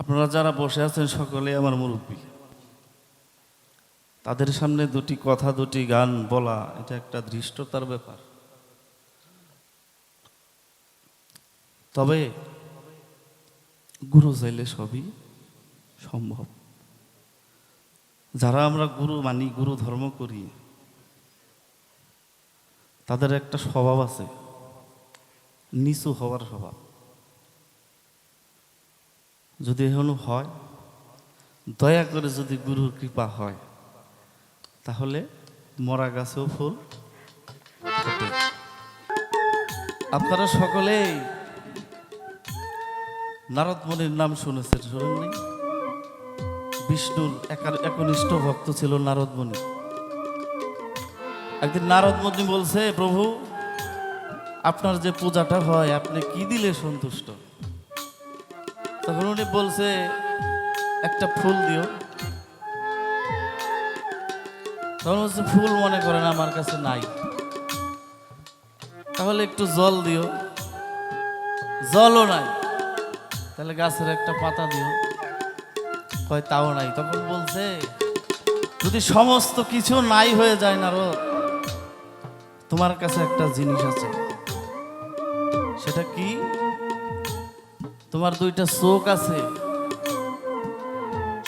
আপনারা যারা বসে আছেন সকলে আমার মুরব্বী। তাদের সামনে দুটি কথা, দুটি গান বলা, এটা একটা ধৃষ্টতার ব্যাপার। তবে গুরু চাইলে সবই সম্ভব। যারা আমরা গুরু মানি, গুরু ধর্ম করি, তাদের একটা স্বভাব আছে, নিচু হওয়ার স্বভাব। যদি এখনও হয়, দয়া করে যদি গুরুর কৃপা হয়, তাহলে মরা গাছেও ফুল আপনারা সকলেই নারদ মুনির নাম শুনেছেন শুনেননি বিষ্ণুর একা- একনিষ্ঠ ভক্ত ছিল নারদ মুনি। একদিন নারদ মুনি বলছে, প্রভু, আপনার যে পূজাটা হয়, আপনি কি দিলে সন্তুষ্ট? তখন উনি বলছে, একটা ফুল দিও। তখন বলছে, ফুল মনে করেন আমার কাছে নাই। তাহলে একটু জল দিও। জলও নাই। তাহলে গাছের একটা পাতা দিও। কয়, তাও নাই। তখন বলছে, যদি সমস্ত কিছু নাই হয়ে যায় না রোদ তোমার কাছে একটা জিনিস আছে। সেটা কি? তোমার দুইটা চোখ আছে।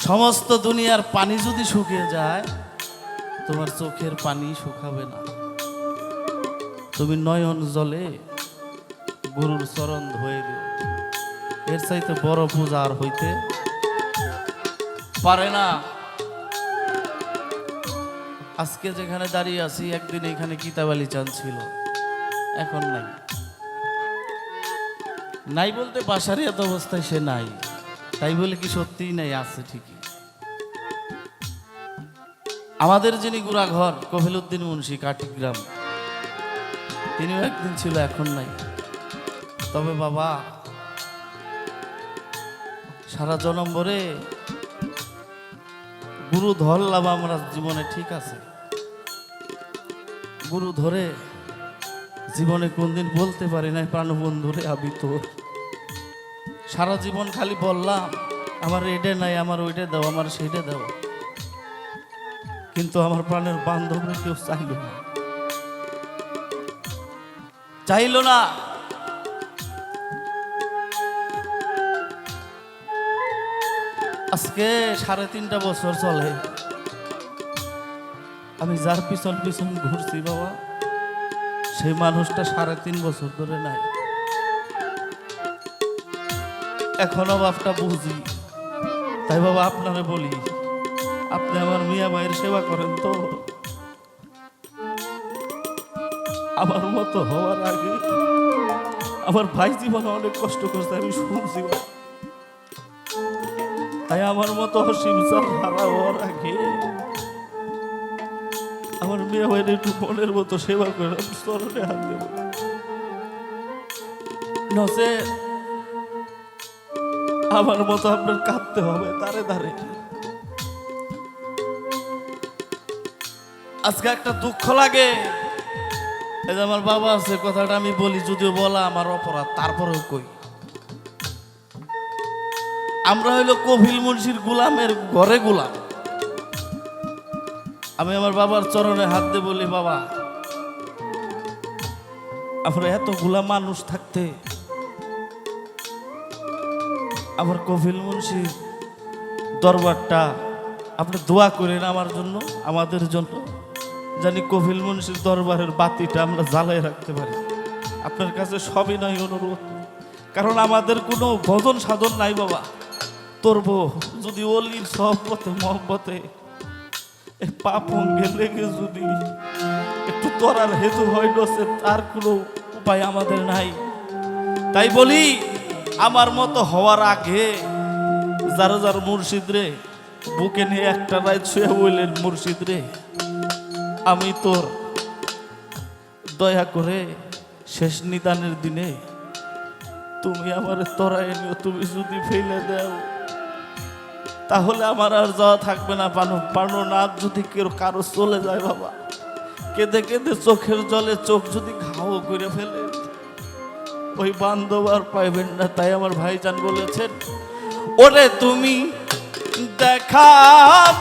সমস্ত দুনিয়ার পানি যদি শুকিয়ে যায়, তোমার চোখের পানি শুকাবে না। তুমি নয়ন জলে গুরুর চরণ ধুয়ে দিও। এর চাইতে বড় পূজা আর হইতে পারে না। আজকে যেখানে দাঁড়িয়ে আছি, একদিন এখানে কিতাবালি চান ছিল এখন নাই। নাই বলতে বাসারই এত অবস্থায় সে নাই। তাই বলে কি সত্যিই নাই, আছে ঠিকই। আমাদের যিনি গুড়াঘর কফিলুদ্দিন মুন্সি কাটিগ্রাম তিনিও একদিন ছিল, এখন নাই। তবে বাবা, সারা জনম ভরে গুরু ধরলাম আমরা, জীবনে ঠিক আছে। গুরু ধরে জীবনে কোনদিন বলতে পারি নাই, প্রাণবন্ধুরে আমি তোর সারা জীবন খালি বললাম, আমার এটা নাই, আমার ওইটা দাও, আমার সেইটা দাও। কিন্তু আমার প্রাণের বান্ধবরা কেউ চাইল না। চাইল না। আজকে সাড়ে তিনটা বছর চলে। আমি যার পিছন পিছন ঘুরছি বাবা। সেই মানুষটা সাড়ে তিন বছর ধরে নাই। এখনও বাপটা বুঝি। তাই বাবা আপনারে বলি, আপনি আমার মিয়া মায়ের সেবা করেন তো। আমার মতো হওয়ার আগে আমার ভাই জীবনে অনেক কষ্ট করছে, আমি শুনছি তাই আমার মতো অসীমসার হারা হওয়ার আগে আমার মেয়ে ভাইয়ের একটু মনের মতো সেবা করে আমি চরণে হাত দেব। আমার মতো আপনার কাঁদতে হবে, তারে দাঁড়ে আজকে একটা দুঃখ লাগে। এই যে আমার বাবা আছে, কথাটা আমি বলি, যদিও বলা আমার অপরাধ, তারপরেও কই। আমরা হইল কপিল মুন্সির গুলামের ঘরে গুলাম। আমি আমার বাবার চরণে হাত দিয়ে বলি, বাবা, আমরা এতগুলা মানুষ থাকতে আমার কপিল মুন্সি দরবারটা আপনি দোয়া করেন আমার জন্য, আমাদের জন্য, জানি কপিল মুন্সির দরবারের বাতিটা আমরা জ্বালাই রাখতে পারি। আপনার কাছে সবই নয় অনুরোধ, কারণ আমাদের কোনো ভজন সাধন নাই, বাবা। তোরব যদি অলির সহবতে মহব্বতে এই পাপ অঙ্গে লেগে যদি একটু তোরার হেতু হইল সে তার কোনো উপায় আমাদের নাই। তাই বলি, আমার মতো হওয়ার আগে যার যার মুর্শিদ রে, বুকে নিয়ে একটা রাত শুয়ে বললেন, মুর্শিদ রে, আমি তোর দয়া করে শেষ নিদানের দিনে তুমি আমার তরাই নিও, তুমি যদি ফেলে দাও। তাহলে আমার আর যাওয়া থাকবে না, পানু। পানু নাক যদি কেউ কারও চলে যায় বাবা, কেঁদে কেঁদে চোখের জলে চোখ যদি ঘাও করে ফেলে, ওই বান্ধব আর পাইবেন না, তাই আমার ভাইজান বলেছেন, ওরে তুমি দেখা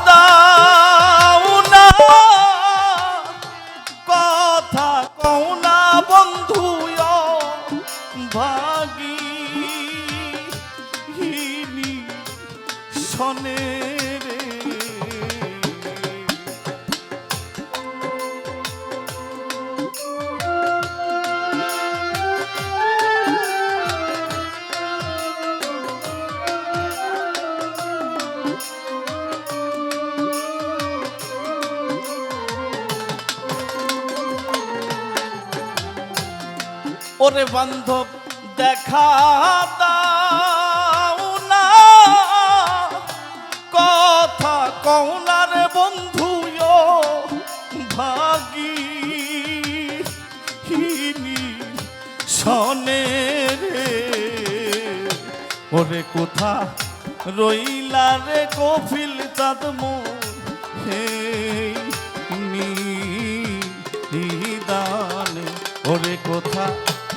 দাও ওরে বান্ধব, দেখা দাও না। কথা কওনার বন্ধু ভাগি শনে রে। ওরে কোথা রইলা রে কফিল চাঁদ হে নিদানে, ওরে কোথা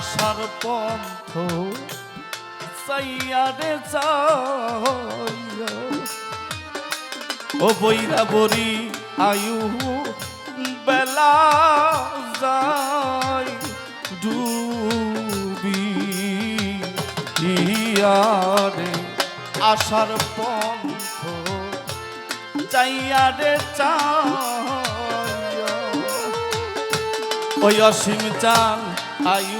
আশার পন্থ সাইয়ারে চাইয়া ও বইরা বরি আয়ু বেলা যায় ডুবি। ইয়ারে আশার পন্থ চাইয়ারে চাইয়া ওই অসীম চান আয়ুর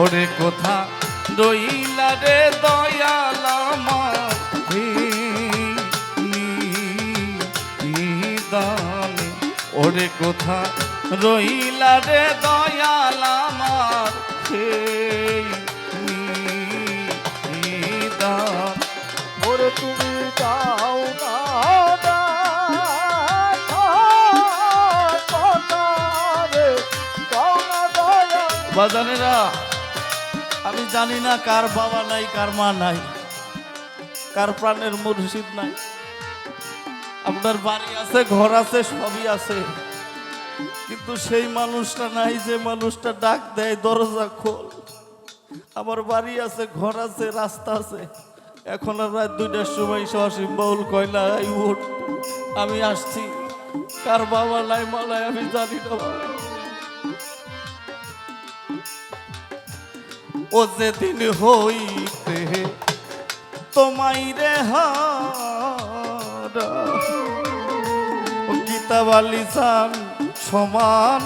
ওরে কোথা রইলা রে দয়াল আমার নিদানে। ওরে কোথা রইলা রে দয়াল আমার নিদান। ওরে তুমি যাও না বাজানেরা আমি জানি না কার বাবা নাই, কার মা নাই, কার প্রাণের মুর্শিদ নাই। আপনার বাড়ি আছে, ঘর আছে, সবই আছে। কিন্তু সেই মানুষটা নাই যে মানুষটা ডাক দেয়, দরজা খোল। আমার বাড়ি আছে, ঘর আছে, রাস্তা আছে। এখন আর রাত দুইটার সময় সসীম বাউল কয়, না, এই উঠ, আমি আসছি। কার বাবা নাই মালাই আমি জানি না ও যেদিন হইতে তোমায় রে গীতাবালি চান সমান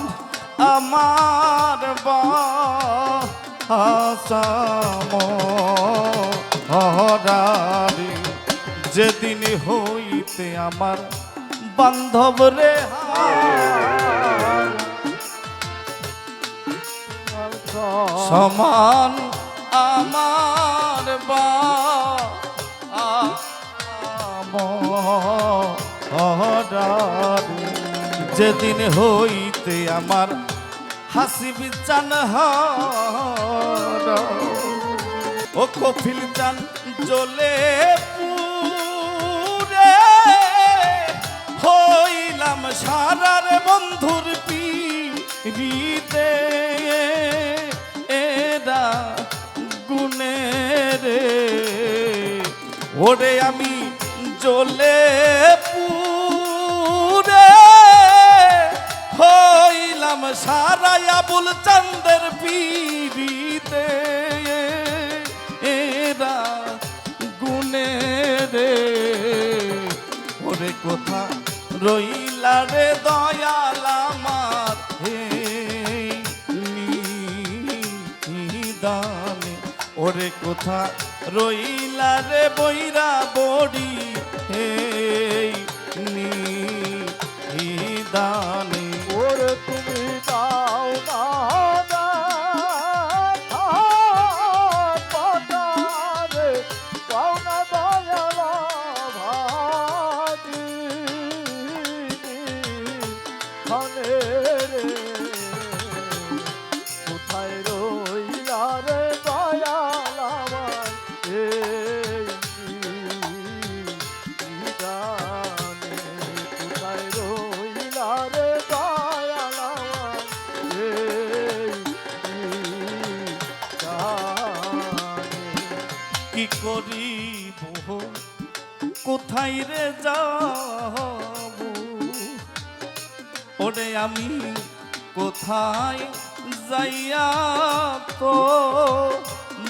আমার বাসামহারি যেদিন হইতে আমার বান্ধব রে হারা সমান আমার বা। যেদিন হইতে আমার হাসি বিচান ও কফিল চান জ্বলে পুরে, হইলাম সারার বন্ধুর পিড়িতে এরা গুনে রে। ওরে আমি জ্বলে পুরে হইলাম সারা আবুল চন্দের পিড়িতে। এরা গুনে রে। ওরে কোথা রইলা রে দয়াল নিদানে ওরে কোথা রইলা রে বইরা বড়ি হে নিদানে কোথায় রে যাব? ওরে আমি কোথায় যাইয়া তো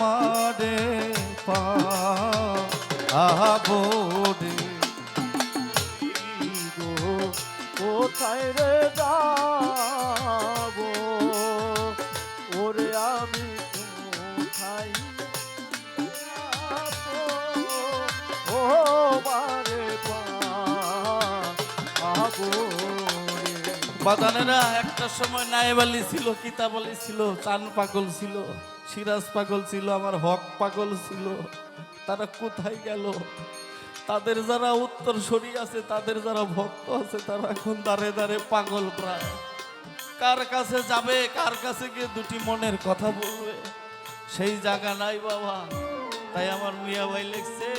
মারে পাবো? একটা সময় নায়েবালি ছিল, কিতাবালি ছিল, চান পাগল ছিল, সিরাজ পাগল ছিল, আমার হক পাগল ছিল। তারা কোথায় গেল? তাদের যারা উত্তর সরি আছে, তাদের যারা ভক্ত আছে, তারা এখন দাঁড়ে দাঁড়ে পাগল প্রায়। কার কাছে যাবে, কার কাছে গিয়ে দুটি মনের কথা বলবে? সেই জায়গা নাই বাবা। তাই আমার মিয়া ভাই লিখছে,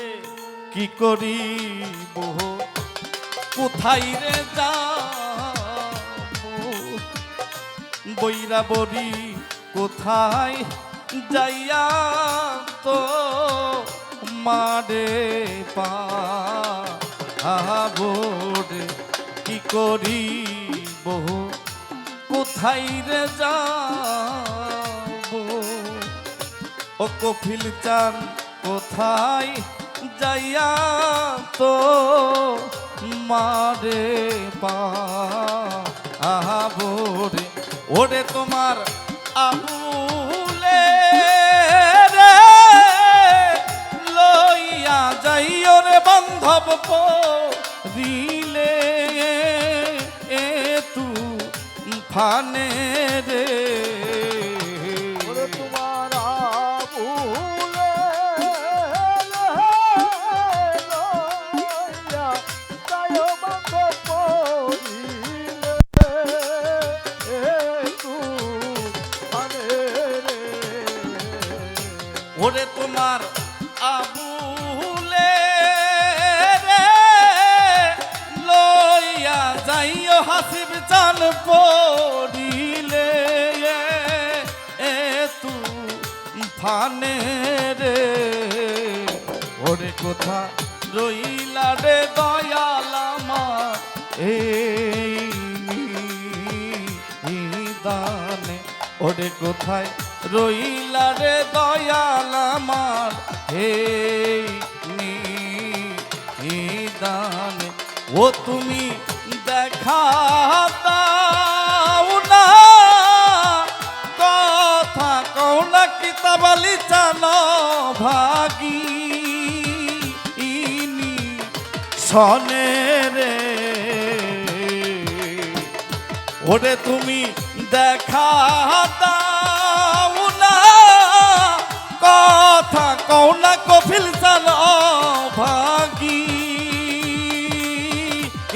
কি করি বহু কোথায় রে যাব বইরা বড়ি কোথায় যাইয়া তো মারে পাবরে কি করি বহু কোথায় রে যাব? ও কফিল চান, কোথায় যাইয়া তো মারে পাবরে ওরে তোমার আবুলে রে লইয়া যাইও রে বান্ধব রিলে এ তু ফানে রে। ওরে তোমার আবুলে রে, লইয়া যাইও হাসিব চান পড়িলে এ তু ফানে রে। ওরে কোথা রইলা রে দয়াল আমার, এই নিদানে ওরে কোথায় রইলা রে দয়াল এই নিদানে, ও তুমি দেখা দাও না। কথা কও না কিতাবালি চানো ভাগি ইনি সনে রে। ওরে তুমি দেখা কফিল চানো ভাগি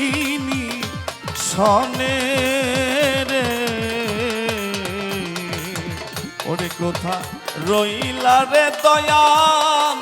ইনি সনে রে। ওরে কোথা রইলা রে দয়াল?